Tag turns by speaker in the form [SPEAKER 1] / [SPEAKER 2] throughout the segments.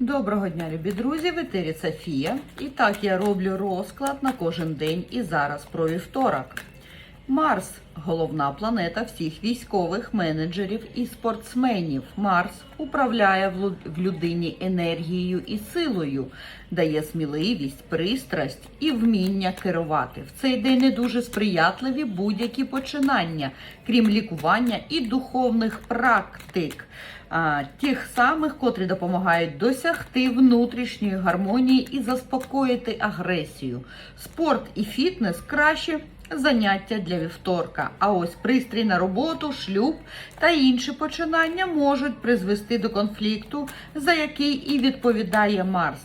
[SPEAKER 1] Доброго дня, любі друзі! В етері Софія. І так я роблю розклад на кожен день і зараз про вівторок. Марс головна планета всіх військових менеджерів і спортсменів. Марс управляє в людині енергією і силою, дає сміливість, пристрасть і вміння керувати. В цей день не дуже сприятливі будь-які починання, крім лікування і духовних практик а, тих самих, котрі допомагають досягти внутрішньої гармонії і заспокоїти агресію. Спорт і фітнес краще заняття для вівторка. А ось пристрій на роботу, шлюб та інші починання можуть призвести до конфлікту, за який і відповідає Марс.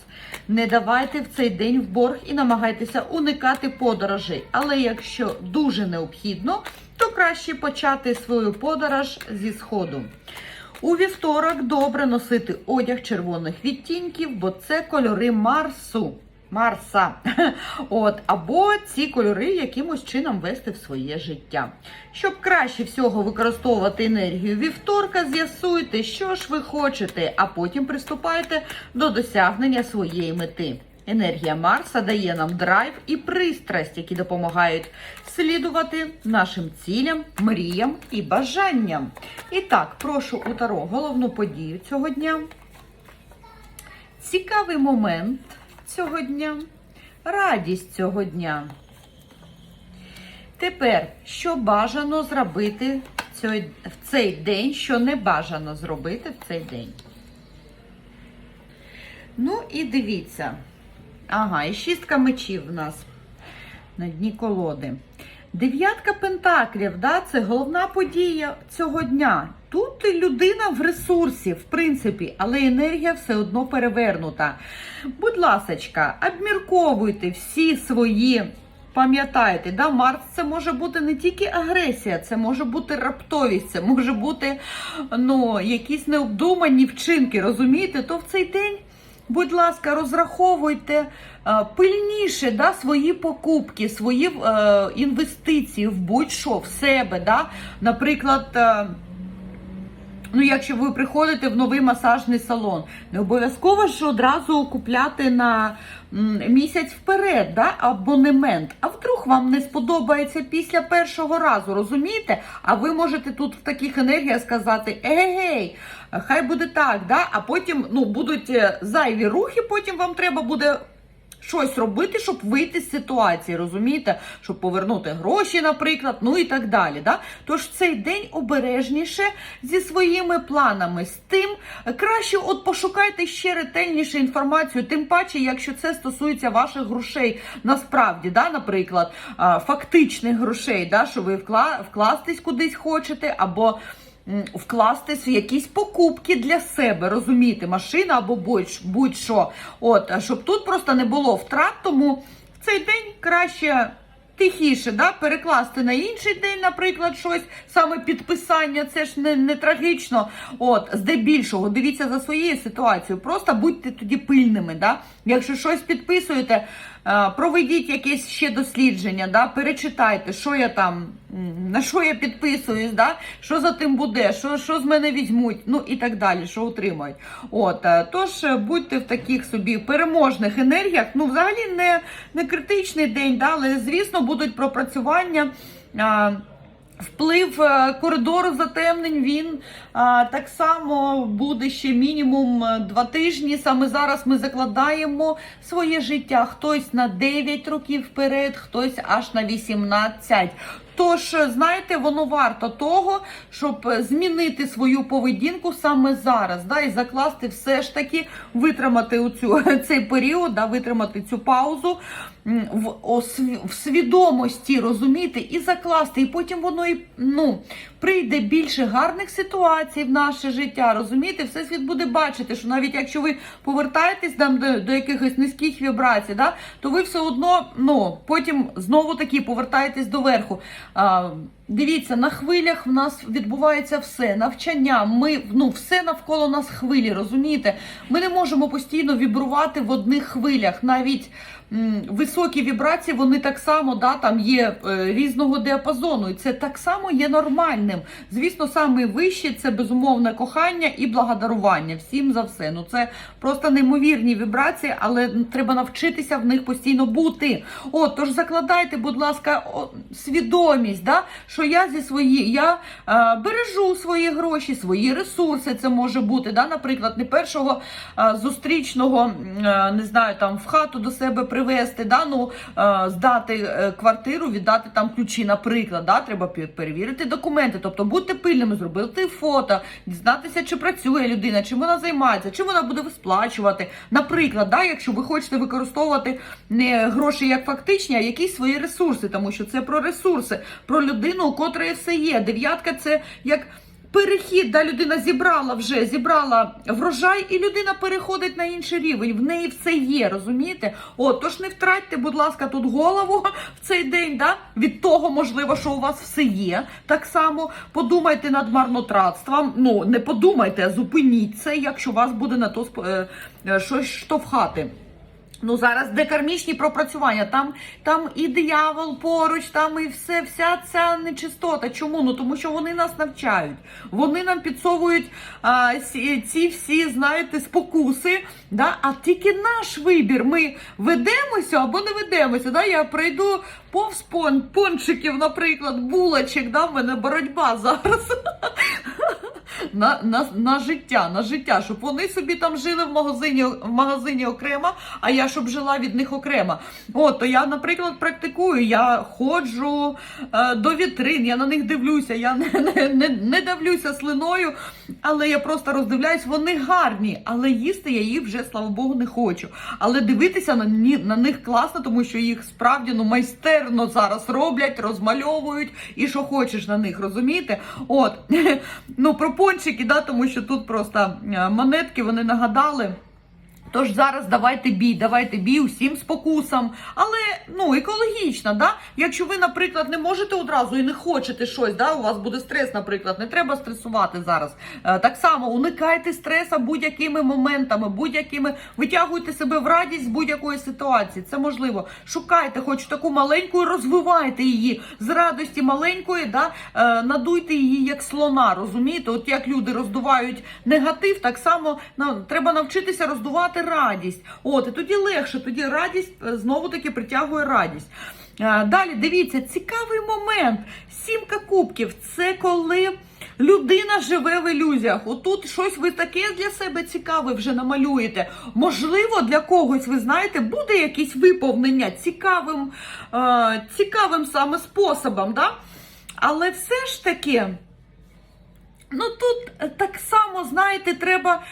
[SPEAKER 1] Не давайте в цей день в борг і намагайтеся уникати подорожей. Але якщо дуже необхідно, то краще почати свою подорож зі сходу. У вівторок добре носити одяг червоних відтінків, бо це кольори Марсу. Марса. От, або ці кольори якимось чином вести в своє життя. Щоб краще всього використовувати енергію вівторка, з'ясуйте, що ж ви хочете, а потім приступайте до досягнення своєї мети. Енергія Марса дає нам драйв і пристрасть, які допомагають слідувати нашим цілям, мріям і бажанням. І так, прошу у Таро головну подію цього дня. Цікавий момент цього дня, радість цього дня. Тепер, що бажано зробити в цей день, що не бажано зробити в цей день. Ну і дивіться. Ага, і шістка мечів в нас на дні колоди. Дев'ятка пентаклів, да, це головна подія цього дня. Тут людина в ресурсі, в принципі, але енергія все одно перевернута. Будь ласочка, обмірковуйте всі свої. Пам'ятайте, да, Марс це може бути не тільки агресія, це може бути раптовість, це може бути ну, якісь необдумані вчинки. Розумієте? То в цей день Будь ласка, розраховуйте е, пильніше да, свої покупки, свої е, інвестиції в будь-що в себе. Да? Наприклад, е, ну, якщо ви приходите в новий масажний салон, не обов'язково ж одразу купляти на місяць вперед да, абонемент. А вдруг вам не сподобається після першого разу, розумієте? А ви можете тут в таких енергіях сказати: егей, хай буде так, да? а потім ну, будуть е, зайві рухи, потім вам треба буде. Щось робити, щоб вийти з ситуації, розумієте? Щоб повернути гроші, наприклад, ну і так далі. Да? Тож цей день обережніше зі своїми планами, з тим краще от пошукайте ще ретельніше інформацію, тим паче, якщо це стосується ваших грошей, насправді, да, наприклад, фактичних грошей, да, що ви вкла- вкластись кудись хочете, або вкластись в якісь покупки для себе, розумієте, машина або будь- будь-що. От, щоб тут просто не було втрат, тому в цей день краще. Тихіше, да, перекласти на інший день, наприклад, щось, саме підписання, це ж не, не трагічно. От, здебільшого, дивіться за своєю ситуацією, просто будьте тоді пильними. Да? Якщо щось підписуєте, проведіть якесь ще дослідження, да? перечитайте, що я там, на що я підписуюсь, да? що за тим буде, що, що з мене візьмуть, ну і так далі, що отримають. От, е, тож е, будьте в таких собі переможних енергіях. Ну, взагалі не, не критичний день, да? але звісно будуть пропрацювання. а, Вплив е, коридору затемнень він а, так само буде ще мінімум е, два тижні. Саме зараз ми закладаємо своє життя. Хтось на 9 років вперед, хтось аж на 18. Тож, е, знаєте, воно варто того, щоб е, змінити свою поведінку саме зараз, да, і закласти все ж таки, витримати оцю, цей період, да, витримати цю паузу в, осві- в свідомості, розуміти і закласти. І потім воно і ну, прийде більше гарних ситуацій в наше життя. Розумієте, всесвіт буде бачити, що навіть якщо ви повертаєтесь там до, до якихось низьких вібрацій, да, то ви все одно ну, потім знову таки повертаєтесь до верху. А, Дивіться, на хвилях в нас відбувається все, навчання. Ми ну все навколо нас хвилі, розумієте? Ми не можемо постійно вібрувати в одних хвилях. Навіть високі вібрації, вони так само да, там є е, різного діапазону, і це так само є нормальним. Звісно, саме вище це безумовне кохання і благодарування. Всім за все. Ну це просто неймовірні вібрації, але треба навчитися в них постійно бути. От, тож закладайте, будь ласка, свідомість, да, що я зі свої, я е, бережу свої гроші, свої ресурси. Це може бути, да, наприклад, не першого е, зустрічного, е, не знаю, там в хату до себе привезти, да, ну, е, здати е, квартиру, віддати там ключі, наприклад, да, треба перевірити документи, тобто будьте пильними, зробити фото, дізнатися, чи працює людина, чим вона займається, чим вона буде сплачувати. Наприклад, да, якщо ви хочете використовувати не гроші як фактичні, а якісь свої ресурси, тому що це про ресурси, про людину, у котрої все є. Дев'ятка це як. Перехід, да, людина зібрала вже, зібрала врожай, і людина переходить на інший рівень. В неї все є, розумієте? От, тож не втратьте, будь ласка, тут голову в цей день, да? від того, можливо, що у вас все є. Так само подумайте над марнотратством. Ну, не подумайте, а зупиніть це, якщо вас буде на то е, е, щось штовхати. Ну зараз де кармічні пропрацювання, там, там і диявол поруч, там і все, вся ця нечистота. Чому? Ну тому що вони нас навчають. Вони нам підсовують а, ці, всі, знаєте, спокуси. Да? А тільки наш вибір. Ми ведемося або не ведемося. Да? Я прийду повз пон, пончиків, наприклад, булочок, да? в мене боротьба зараз на, на, на життя, на життя, щоб вони собі там жили в магазині, в магазині окремо, а я щоб жила від них окремо. От, то я, наприклад, практикую, я ходжу е, до вітрин, я на них дивлюся, я не, не, не, не давлюся слиною, але я просто роздивляюсь, вони гарні, але їсти я їх вже, слава Богу, не хочу. Але дивитися на, на них класно, тому що їх справді ну, майстерно зараз роблять, розмальовують і що хочеш на них, розумієте? От, ну про пончики, да, тому що тут просто е, монетки вони нагадали. Тож зараз давайте бій, давайте бій усім спокусам. Але ну екологічно, да? Якщо ви, наприклад, не можете одразу і не хочете щось, да? у вас буде стрес, наприклад, не треба стресувати зараз. Е, так само уникайте стреса будь-якими моментами, будь-якими витягуйте себе в радість з будь-якої ситуації. Це можливо. Шукайте, хоч таку маленьку, розвивайте її з радості маленької, да? е, надуйте її як слона. Розумієте? От як люди роздувають негатив, так само ну, треба навчитися роздувати радість. От і тоді легше, тоді радість е, знову таки притягує радість. Е, Далі дивіться, цікавий момент. Сімка кубків це коли людина живе в ілюзіях. Отут щось ви таке для себе цікаве вже намалюєте. Можливо, для когось, ви знаєте, буде якесь виповнення цікавим, е, цікавим саме способом. Да? Але все ж таки. Ну тут так само, знаєте, треба,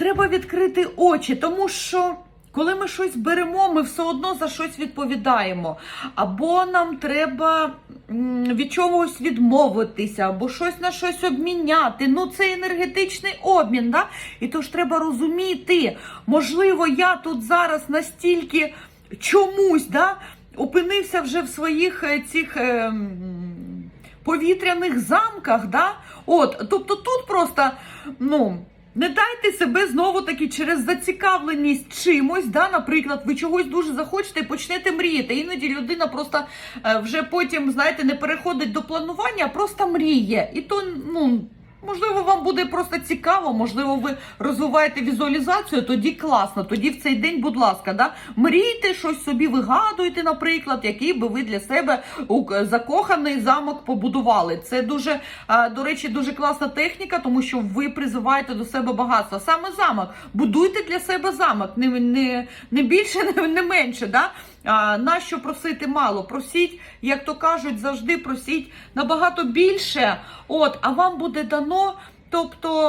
[SPEAKER 1] треба відкрити очі, тому що коли ми щось беремо, ми все одно за щось відповідаємо. Або нам треба від чогось відмовитися, або щось на щось обміняти. Ну, це енергетичний обмін. Да? І тож треба розуміти, можливо, я тут зараз настільки чомусь да, опинився вже в своїх е, цих. е, повітряних замках, да? От, тобто тут просто, ну. Не дайте себе знову таки через зацікавленість чимось, да, наприклад, ви чогось дуже захочете і почнете мріяти. Іноді людина просто е, вже потім, знаєте, не переходить до планування, а просто мріє. І то, ну. Можливо, вам буде просто цікаво, можливо, ви розвиваєте візуалізацію, тоді класно. Тоді в цей день, будь ласка, да, мрійте щось собі, вигадуйте, наприклад, який би ви для себе закоханий замок побудували. Це дуже, до речі, дуже класна техніка, тому що ви призиваєте до себе багатство. Саме замок. Будуйте для себе замок, не, не, не більше, не, не менше. Да? А, нащо просити мало? Просіть, як то кажуть, завжди просіть набагато більше. От, а вам буде дано. Тобто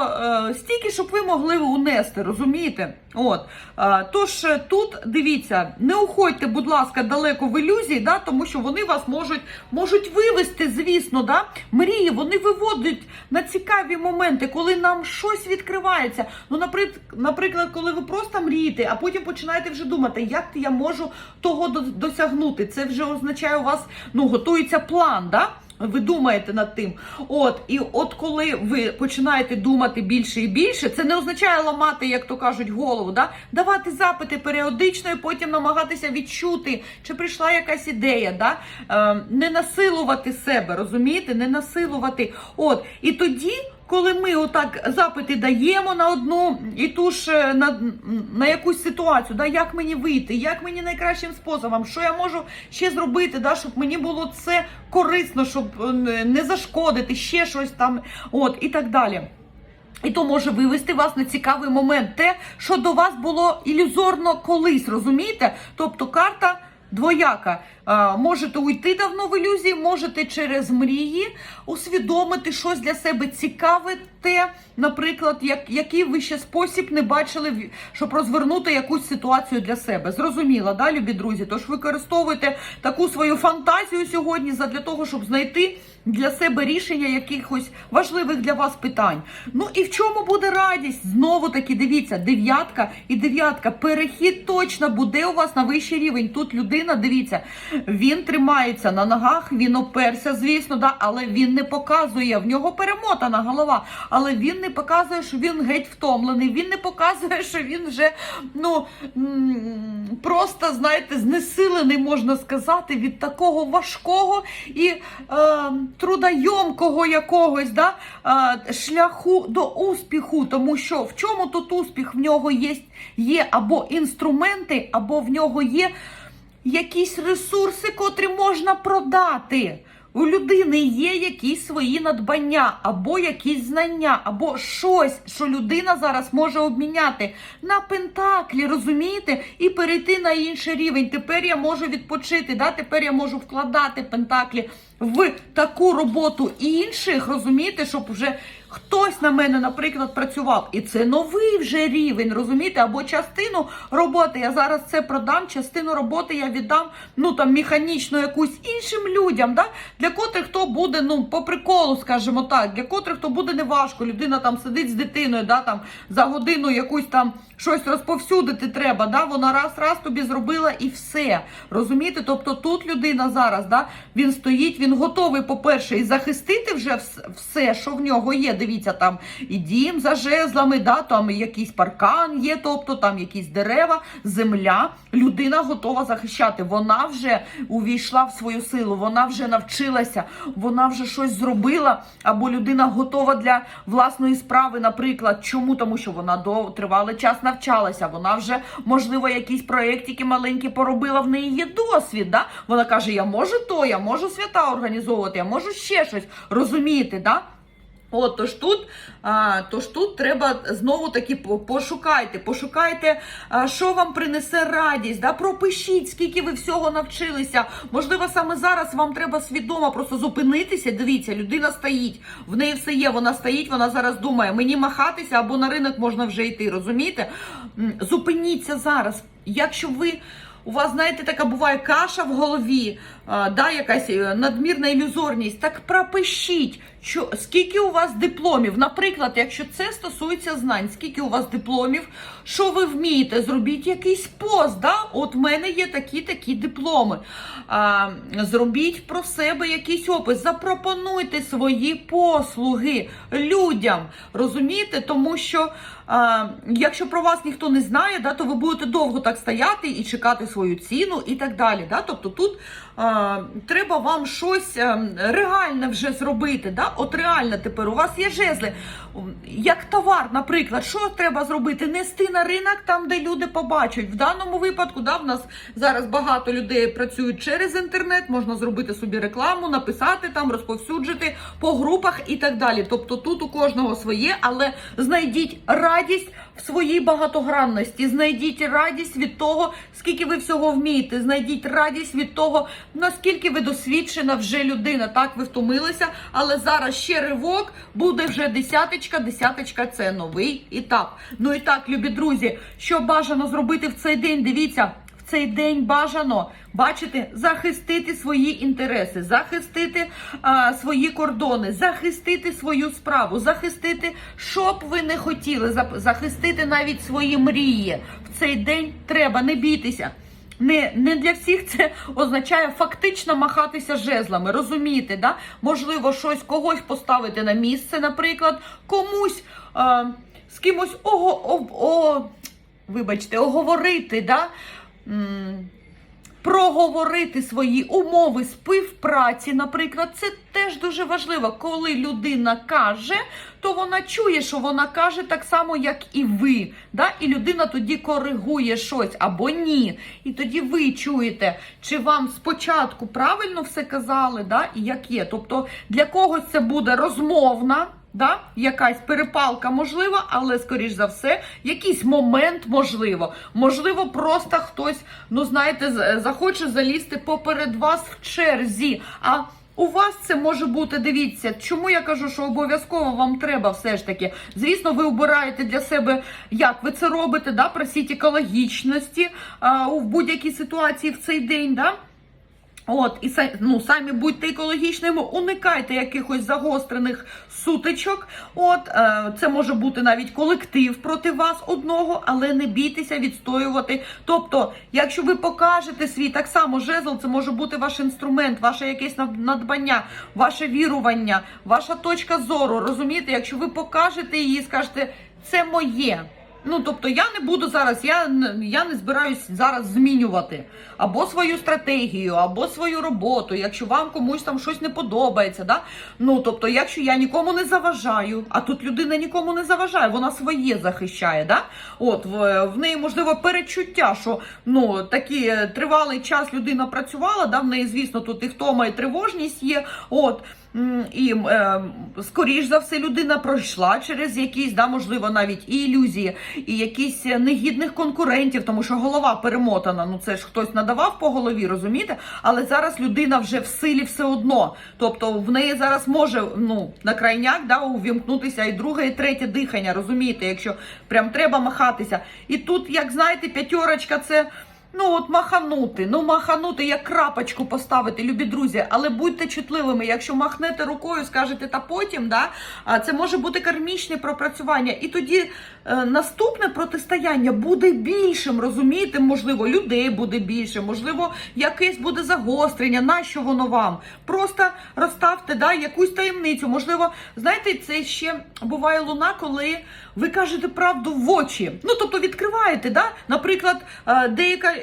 [SPEAKER 1] е, стільки, щоб ви могли унести, розумієте? От е, тож е, тут дивіться, не уходьте, будь ласка, далеко в ілюзії, да, тому що вони вас можуть можуть вивести, звісно, да. Мрії вони виводять на цікаві моменти, коли нам щось відкривається. Ну, наприклад, наприклад, коли ви просто мрієте, а потім починаєте вже думати, як я можу того до- досягнути. Це вже означає, у вас ну готується план, да? Ви думаєте над тим. От, і от коли ви починаєте думати більше і більше, це не означає ламати, як то кажуть, голову, да? давати запити періодично і потім намагатися відчути, чи прийшла якась ідея, да? е, не насилувати себе, розумієте? Не насилувати. От, і тоді. Коли ми отак запити даємо на одну і ту ж е, на, на якусь ситуацію, да, як мені вийти, як мені найкращим способом, що я можу ще зробити, да, щоб мені було це корисно, щоб е, не зашкодити, ще щось там, от і так далі. І то може вивести вас на цікавий момент, те, що до вас було ілюзорно колись, розумієте? Тобто карта двояка. Можете уйти давно в ілюзії, можете через мрії усвідомити щось для себе цікаве, те, наприклад, як, який ви ще спосіб не бачили, щоб розвернути якусь ситуацію для себе. Зрозуміло, да, любі друзі? Тож використовуйте таку свою фантазію сьогодні задля того, щоб знайти для себе рішення якихось важливих для вас питань. Ну і в чому буде радість? Знову таки, дивіться, дев'ятка і дев'ятка. Перехід точно буде у вас на вищий рівень. Тут людина, дивіться, він тримається на ногах, він оперся, звісно, да, але він не показує. В нього перемотана голова, але він не показує, що він геть втомлений. Він не показує, що він вже ну просто, знаєте, знесилений, можна сказати, від такого важкого і е, трудойомкого якогось да, е, шляху до успіху. Тому що в чому тут успіх? В нього є, є або інструменти, або в нього є якісь ресурси, котрі можна продати. У людини є якісь свої надбання, або якісь знання, або щось, що людина зараз може обміняти на пентаклі, розумієте, і перейти на інший рівень. Тепер я можу відпочити, да? тепер я можу вкладати пентаклі в таку роботу інших, розумієте, щоб вже хтось на мене, наприклад, працював. І це новий вже рівень, розумієте? Або частину роботи я зараз це продам, частину роботи я віддам ну там механічно якусь іншим людям, да? для котрих то буде ну по приколу, скажімо так, для котрих то буде неважко. Людина там сидить з дитиною, да, там за годину якусь там щось розповсюдити треба. Да? Вона раз раз тобі зробила і все. Розумієте? Тобто тут людина зараз, да, він стоїть, він готовий, по-перше, і захистити вже все, що в нього є. Дивіться, там і дім за жезлами, да, там якийсь паркан є, тобто там якісь дерева, земля. Людина готова захищати. Вона вже увійшла в свою силу, вона вже навчилася, вона вже щось зробила, або людина готова для власної справи, наприклад. Чому? Тому що вона до тривалий час навчалася. Вона вже, можливо, якісь проєктики маленькі поробила, в неї є досвід. Да? Вона каже: Я можу то, я можу свята організовувати, я можу ще щось. Розумієте, да? От, тож тут, а, тож тут треба знову таки пошукайте, пошукайте, а, що вам принесе радість. Да? Пропишіть, скільки ви всього навчилися. Можливо, саме зараз вам треба свідомо просто зупинитися. Дивіться, людина стоїть, в неї все є. Вона стоїть, вона зараз думає, мені махатися або на ринок можна вже йти. Розумієте? Зупиніться зараз. Якщо ви. У вас, знаєте, така буває каша в голові, да, якась е, надмірна ілюзорність. Так пропишіть, що скільки у вас дипломів. Наприклад, якщо це стосується знань, скільки у вас дипломів, що ви вмієте, зробіть якийсь пост. Да? От в мене є такі такі дипломи. А, зробіть про себе якийсь опис, запропонуйте свої послуги людям. Розумієте? Тому що а, якщо про вас ніхто не знає, да, то ви будете довго так стояти і чекати свою ціну і так далі. Да? Тобто тут треба вам щось е, реальне вже зробити. Да? От реально тепер у вас є жезли. Як товар, наприклад, що треба зробити? Нести на ринок там, де люди побачать. В даному випадку, да, в нас зараз багато людей працюють через інтернет, можна зробити собі рекламу, написати там, розповсюджити по групах і так далі. Тобто тут у кожного своє, але знайдіть радість в своїй багатогранності, знайдіть радість від того, скільки ви всього вмієте, знайдіть радість від того, наскільки ви досвідчена вже людина. Так, ви втомилися, але зараз ще ривок, буде вже десяточка. Десяточка це новий етап. Ну і так, любі друзі, що бажано зробити в цей день? Дивіться. Цей день бажано бачите, захистити свої інтереси, захистити а, свої кордони, захистити свою справу, захистити, що б ви не хотіли, захистити навіть свої мрії. В цей день треба не бійтеся. не, не для всіх це означає фактично махатися жезлами. Розумієте, да? можливо, щось когось поставити на місце, наприклад, комусь е, з кимось ого, о, о, вибачте, оговорити, да? Проговорити свої умови співпраці, наприклад, це теж дуже важливо. Коли людина каже, то вона чує, що вона каже так само, як і ви. Да? І людина тоді коригує щось або ні. І тоді ви чуєте, чи вам спочатку правильно все казали, да? і як є. Тобто для когось це буде розмовна. Да? Якась перепалка можлива, але скоріш за все, якийсь момент можливо. Можливо, просто хтось, ну знаєте, захоче залізти поперед вас в черзі. А у вас це може бути, дивіться, чому я кажу, що обов'язково вам треба все ж таки. Звісно, ви обираєте для себе, як ви це робите, да? просіть екологічності а, в будь-якій ситуації в цей день. Да? От, і ну, самі будьте екологічними, уникайте якихось загострених сутичок. От, е, це може бути навіть колектив проти вас одного, але не бійтеся відстоювати. Тобто, якщо ви покажете свій так само жезл, це може бути ваш інструмент, ваше якесь над- надбання, ваше вірування, ваша точка зору. Розумієте, якщо ви покажете її, скажете, це моє. Ну, тобто я не буду зараз, я, я не збираюсь зараз змінювати або свою стратегію, або свою роботу, якщо вам комусь там щось не подобається. Да? Ну, тобто, якщо я нікому не заважаю, а тут людина нікому не заважає, вона своє захищає. Да? От, в, в неї можливо перечуття, що ну, такий е, тривалий час людина працювала, да? в неї, звісно, тут і втома, і тривожність є. От, І е, скоріш за все людина пройшла через якісь, да, можливо, навіть і ілюзії, і якісь негідних конкурентів, тому що голова перемотана. Ну це ж хтось надавав по голові, розумієте? Але зараз людина вже в силі все одно. Тобто в неї зараз може ну на крайняк да, увімкнутися і друге, і третє дихання, розумієте, якщо прям треба махатися. І тут, як знаєте, п'ятерочка це. Ну, от маханути, ну маханути, як крапочку поставити, любі друзі, але будьте чутливими. Якщо махнете рукою, скажете та потім, да, а це може бути кармічне пропрацювання. І тоді е, наступне протистояння буде більшим, розумієте? Можливо, людей буде більше, можливо, якесь буде загострення. Нащо воно вам? Просто розставте да, якусь таємницю. Можливо, знаєте, це ще буває луна, коли ви кажете правду в очі. Ну, тобто відкриваєте, да? наприклад, е, деяка,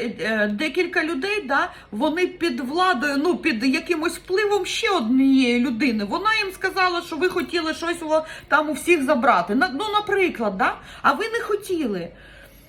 [SPEAKER 1] декілька людей, да, вони під владою, ну, під якимось впливом ще однієї людини. Вона їм сказала, що ви хотіли щось там у всіх забрати. Ну, наприклад, да? а ви не хотіли.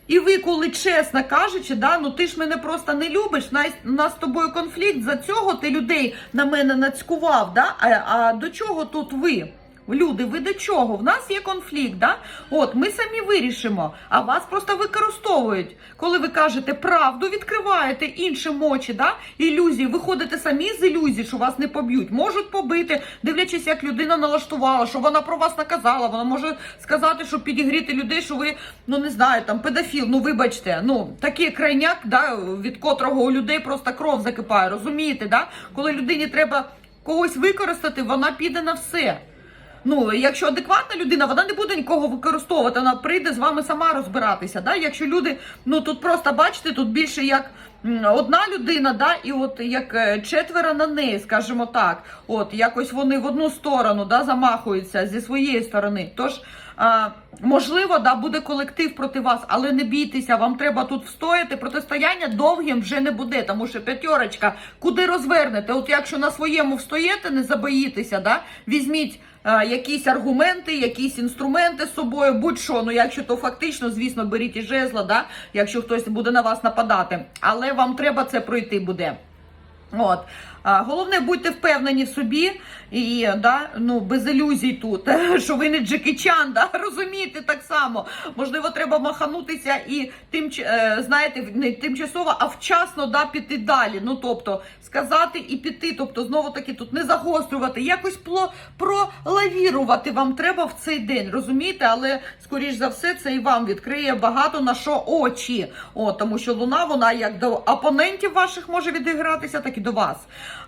[SPEAKER 1] І ви, коли чесно кажучи, да, ну ти ж мене просто не любиш, у нас з тобою конфлікт, за цього ти людей на мене нацькував, да? а, а до чого тут ви? Люди, ви до чого? В нас є конфлікт, да? От ми самі вирішимо, а вас просто використовують. Коли ви кажете правду, відкриваєте іншим очі, да? ілюзії, виходите самі з ілюзій, що вас не поб'ють. Можуть побити, дивлячись, як людина налаштувала, що вона про вас наказала. Вона може сказати, щоб підігріти людей, що ви, ну не знаю, там педофіл. Ну вибачте, ну такий крайняк, да, від котрого у людей просто кров закипає. Розумієте, да? Коли людині треба когось використати, вона піде на все. Ну, якщо адекватна людина, вона не буде нікого використовувати, вона прийде з вами сама розбиратися. Да? Якщо люди, ну тут просто бачите, тут більше як одна людина, да, і от як е, четверо на неї, скажімо так. От якось вони в одну сторону да, замахуються зі своєї сторони. Тож, а, можливо, да, буде колектив проти вас, але не бійтеся, вам треба тут встояти. Протистояння довгим вже не буде, тому що п'ятерочка, куди розвернете? От якщо на своєму встоїте, не забоїтеся, да, візьміть. Е, Якісь аргументи, якісь інструменти з собою, будь-що. Ну, якщо то фактично, звісно, беріть і жезла, да, якщо хтось буде на вас нападати. Але вам треба це пройти буде. От. Головне, будьте впевнені в собі і да, ну, без ілюзій тут, що ви не Джекі Чан, да, розумієте так само. Можливо, треба маханутися і тим, е, знаєте, не тимчасово, а вчасно да, піти далі. Ну, тобто, сказати і піти, тобто, знову таки тут не загострювати, якось пролавірувати вам треба в цей день, розумієте? Але, скоріш за все, це і вам відкриє багато на що очі. О, тому що луна, вона як до опонентів ваших може відігратися, так і до вас.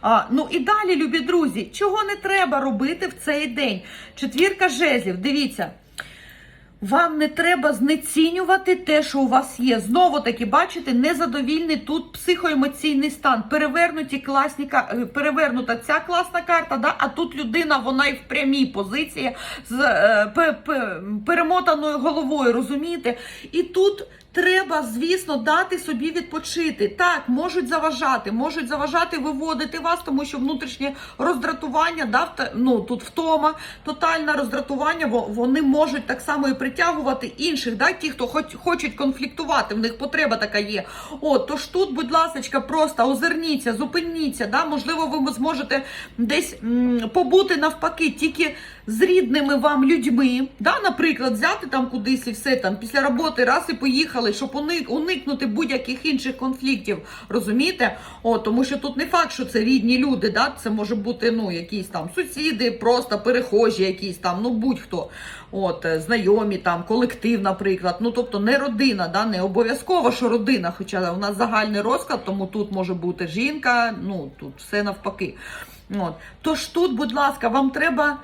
[SPEAKER 1] А, ну і далі, любі друзі, чого не треба робити в цей день? Четвірка жезлів, дивіться. Вам не треба знецінювати те, що у вас є. Знову таки, бачите, незадовільний тут психоемоційний стан. Перевернуті класні е, перевернута ця класна карта, да? а тут людина, вона і в прямій позиції з е, пе- пе- перемотаною головою, розумієте? І тут. Треба, звісно, дати собі відпочити. Так, можуть заважати, можуть заважати виводити вас, тому що внутрішнє роздратування, да, ну тут втома, тотальне роздратування, бо вони можуть так само і притягувати інших, да, ті, хто хоч, хочуть конфліктувати, в них потреба така є. От, тож тут, будь ласка, просто озирніться, зупиніться, да, можливо, ви зможете десь м, побути навпаки, тільки з рідними вам людьми, да, наприклад, взяти там кудись і все там після роботи раз і поїхали, щоб уникнути будь-яких інших конфліктів. Розумієте? О, тому що тут не факт, що це рідні люди, да, це може бути ну, якісь там сусіди, просто перехожі, якісь там, ну будь-хто. От, е, знайомі, там, колектив, наприклад. Ну, тобто не родина, да, не обов'язково, що родина, хоча у нас загальний розклад, тому тут може бути жінка, ну тут все навпаки. От. Тож тут, будь ласка, вам треба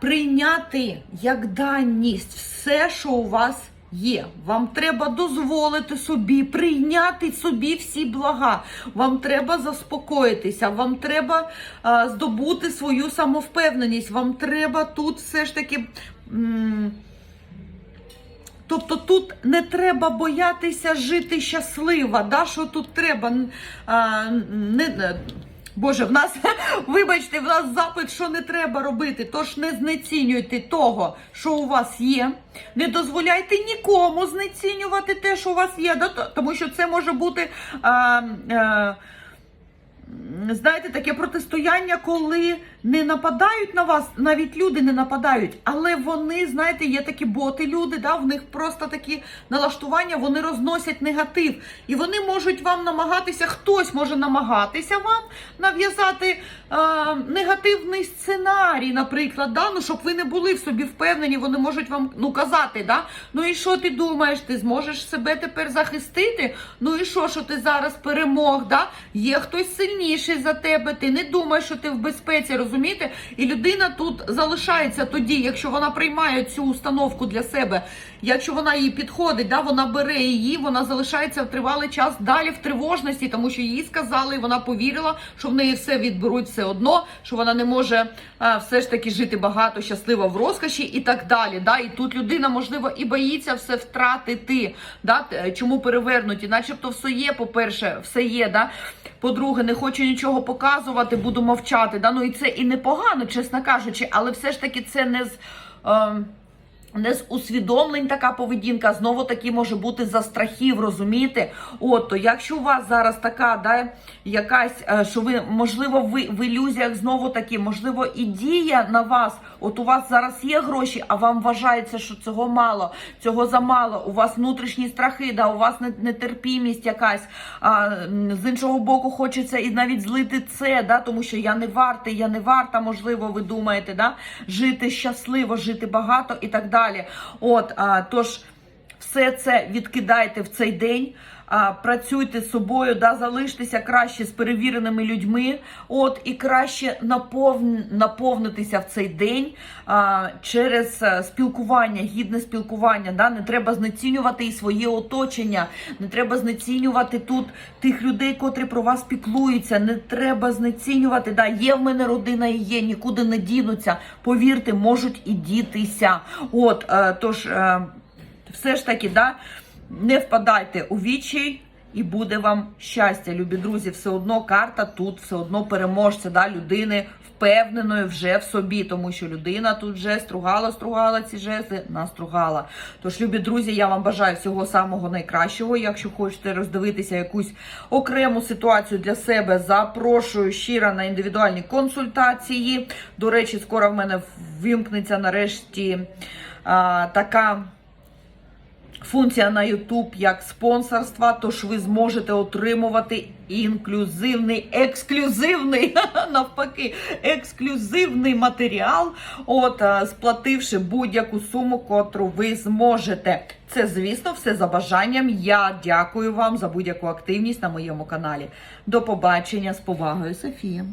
[SPEAKER 1] прийняти як даність все, що у вас є. Вам треба дозволити собі прийняти собі всі блага. Вам треба заспокоїтися, вам треба а, здобути свою самовпевненість. Вам треба тут все ж таки. м, Тобто тут не треба боятися жити щаслива. Да? Що тут треба? А, не- Боже, в нас, вибачте, в нас запит, що не треба робити. Тож не знецінюйте того, що у вас є. Не дозволяйте нікому знецінювати те, що у вас є. Тому що це може бути. А, а, Знаєте, таке протистояння, коли не нападають на вас, навіть люди не нападають, але вони, знаєте, є такі боти, люди, да, в них просто такі налаштування, вони розносять негатив. І вони можуть вам намагатися, хтось може намагатися вам нав'язати е, негативний сценарій, наприклад, да, ну, щоб ви не були в собі впевнені, вони можуть вам ну, казати, да, ну і що ти думаєш, ти зможеш себе тепер захистити? Ну і що, що ти зараз перемог? Да? Є хтось сильніший за тебе, ти не думаєш, що ти в безпеці, розумієте? І людина тут залишається тоді, якщо вона приймає цю установку для себе, якщо вона їй підходить, да, вона бере її, вона залишається в тривалий час далі в тривожності, тому що їй сказали, і вона повірила, що в неї все відберуть все одно, що вона не може а, все ж таки жити багато, щасливо в розкоші і так далі. Да? І тут людина, можливо, і боїться все втратити. Да? Чому перевернуті? Начебто все є, по-перше, все є. Да? По-друге, не хочу нічого показувати, буду мовчати. Да? Ну і це і непогано, чесно кажучи, але все ж таки це не з. ем, не з усвідомлень така поведінка, знову таки може бути за страхів, розумієте? От, то якщо у вас зараз така, да, якась, е, що ви, можливо, ви в ілюзіях знову таки, можливо, і дія на вас, от у вас зараз є гроші, а вам вважається, що цього мало, цього замало, у вас внутрішні страхи, да, у вас нетерпімість якась, а, з іншого боку, хочеться і навіть злити це, да, тому що я не вартий, я не варта, можливо, ви думаєте, да, жити щасливо, жити багато і так далі. От, а, тож все це відкидайте в цей день. А, працюйте з собою, да, залиштеся краще з перевіреними людьми, от і краще наповн, наповнитися в цей день а, через е, спілкування, гідне спілкування. Да, не треба знецінювати і своє оточення, не треба знецінювати тут тих людей, котрі про вас піклуються. Не треба знецінювати. Да, є в мене родина і є, нікуди не дінуться. Повірте, можуть і дітися. От, е, тож. Е, все ж таки, да, не впадайте у вічі. І буде вам щастя, любі друзі. Все одно карта тут, все одно переможця, да, людини впевненої вже в собі, тому що людина тут вже стругала, стругала ці жести, настругала. Тож, любі друзі, я вам бажаю всього самого найкращого. Якщо хочете роздивитися якусь окрему ситуацію для себе, запрошую щиро на індивідуальні консультації. До речі, скоро в мене ввімкнеться нарешті а, така. Функція на YouTube як спонсорства, тож ви зможете отримувати інклюзивний, ексклюзивний, навпаки, ексклюзивний матеріал, от, сплативши будь-яку суму, котру ви зможете. Це, звісно, все за бажанням. Я дякую вам за будь-яку активність на моєму каналі. До побачення з повагою, Софія.